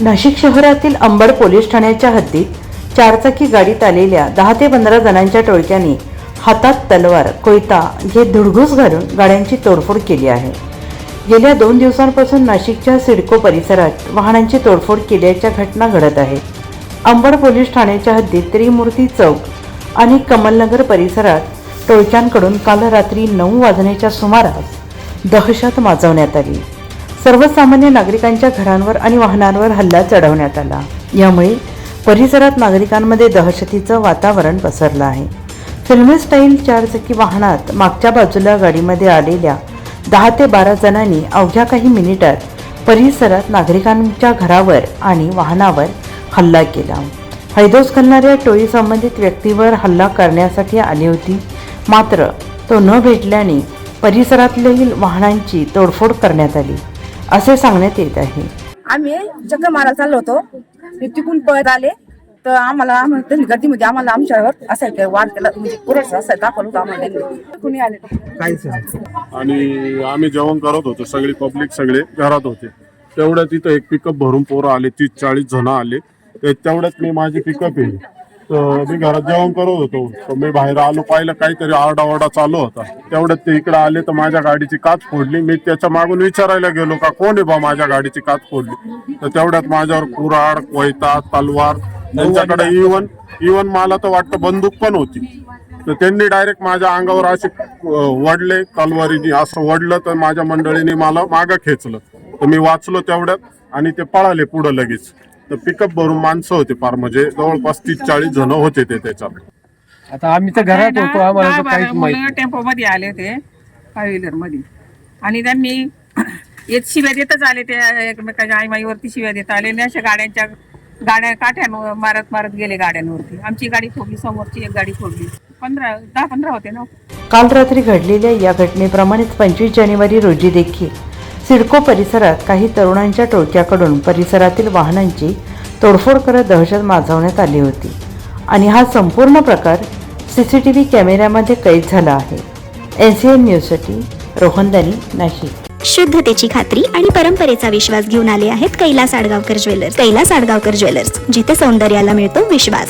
नाशिक शहरातील अंबड पोलीस ठाण्याच्या हद्दीत चारचाकी गाडीत आलेल्या दहा ते पंधरा जणांच्या टोळक्याने हातात तलवार कोयता हे धुडघूस घालून गाड्यांची तोडफोड केली आहे. गेल्या दोन दिवसांपासून नाशिकच्या सिडको परिसरात वाहनांची तोडफोड केल्याच्या घटना घडत आहेत. अंबड पोलीस ठाण्याच्या हद्दीत त्रिमूर्ती चौक आणि कमलनगर परिसरात टोळक्यांकडून काल रात्री नऊ वाजण्याच्या सुमारास दहशत माजवण्यात आली. सर्वसामान्य नागरिकांच्या घरांवर आणि वाहनांवर हल्ला चढवण्यात आला. यामुळे परिसरात नागरिकांमध्ये दहशतीचं वातावरण पसरलं आहे. फिल्मी स्टाईल चारचाकी वाहनात मागच्या बाजूला गाडीमध्ये आलेल्या दहा ते बारा जणांनी अवघ्या काही मिनिटात परिसरात नागरिकांच्या घरावर आणि वाहनावर हल्ला केला. हैदोस घालणाऱ्या टोळी संबंधित व्यक्तीवर हल्ला करण्यासाठी आली होती. मात्र तो न भेटल्याने परिसरातील वाहनांची तोडफोड करण्यात आली. असे सांगण्यात येत आहे. आम्ही चक्कर मारायला चाललो होतो. ते तिकून पळत आले. तर आम्हाला गर्दीमध्ये आम्हाला आमच्यावर असायचं वाद केला. म्हणजे पुरस असायचं दाखवलं होतं आम्हाला कुणी आले? काहीच आणि आम्ही जेवण करत होतो सगळी पब्लिक सगळे घरात होते. तेवढ्यात तिथं एक पिकअप भरून पोरं आले तीस चाळीस जण आले. तेवढ्यात मी माझी पिकअप येईल. मी घरात जेवण करत होतो. तर मी बाहेर आलो पाहिलं काहीतरी आरडाओरडा चालू होता. तेवढ्यात ते इकडे आले तर माझ्या गाडीची काच फोडली. मी त्याच्या मागून विचारायला गेलो का कोण आहे बा माझ्या गाडीची काच फोडली? तर तेवढ्यात माझ्यावर कुऱ्हाड कोयता तलवार त्यांच्याकडे इवन इवन मला तर वाटतं बंदूक पण होती. तर त्यांनी डायरेक्ट माझ्या अंगावर असे वडले तलवारीने असं वडलं तर माझ्या मंडळीने मला मागं खेचलं. तर मी वाचलो तेवढ्यात. आणि ते पळाले पुढं लगेच. तर पिकअप भरून माणसं होते फार म्हणजे जवळपास तीस चाळीस जण होते ते त्याच्यात. आता आम्ही तर घरात होतो आम्हाला तर काहीच माहीत नाही. टेम्पो मध्ये आले होते फाय व्हीलरमध्ये आणि त्यांनी येत शिव्या देतच आले ते एकमेकाच्या आईमाईवरती शिव्या देत आले. आणि अशा गाड्यांच्या गाड्या काठ्यान मारत मारत गेले गाड्यांवरती. आमची गाडी फोडली समोरची एक गाडी फोडली. पंधरा दहा पंधरा होते ना. काल रात्री घडलेल्या या घटनेप्रमाणेच पंचवीस जानेवारी रोजी देखील सिडको परिसरात काही तरुणांच्या टोळक्याकडून परिसरातील वाहनांची तोडफोड करत दहशत माजवण्यात आली होती. आणि हा संपूर्ण प्रकार सी सी टी व्ही कॅमेऱ्यामध्ये कैद झाला आहे. एन सी एन न्यूजसाठी रोहनदानी नाशिक. शुद्धतेची खात्री आणि परंपरेचा विश्वास घेऊन आले आहेत कैलास आडगावकर ज्वेलर्स. कैलास आडगावकर ज्वेलर्स जिथे सौंदर्याला मिळतो विश्वास.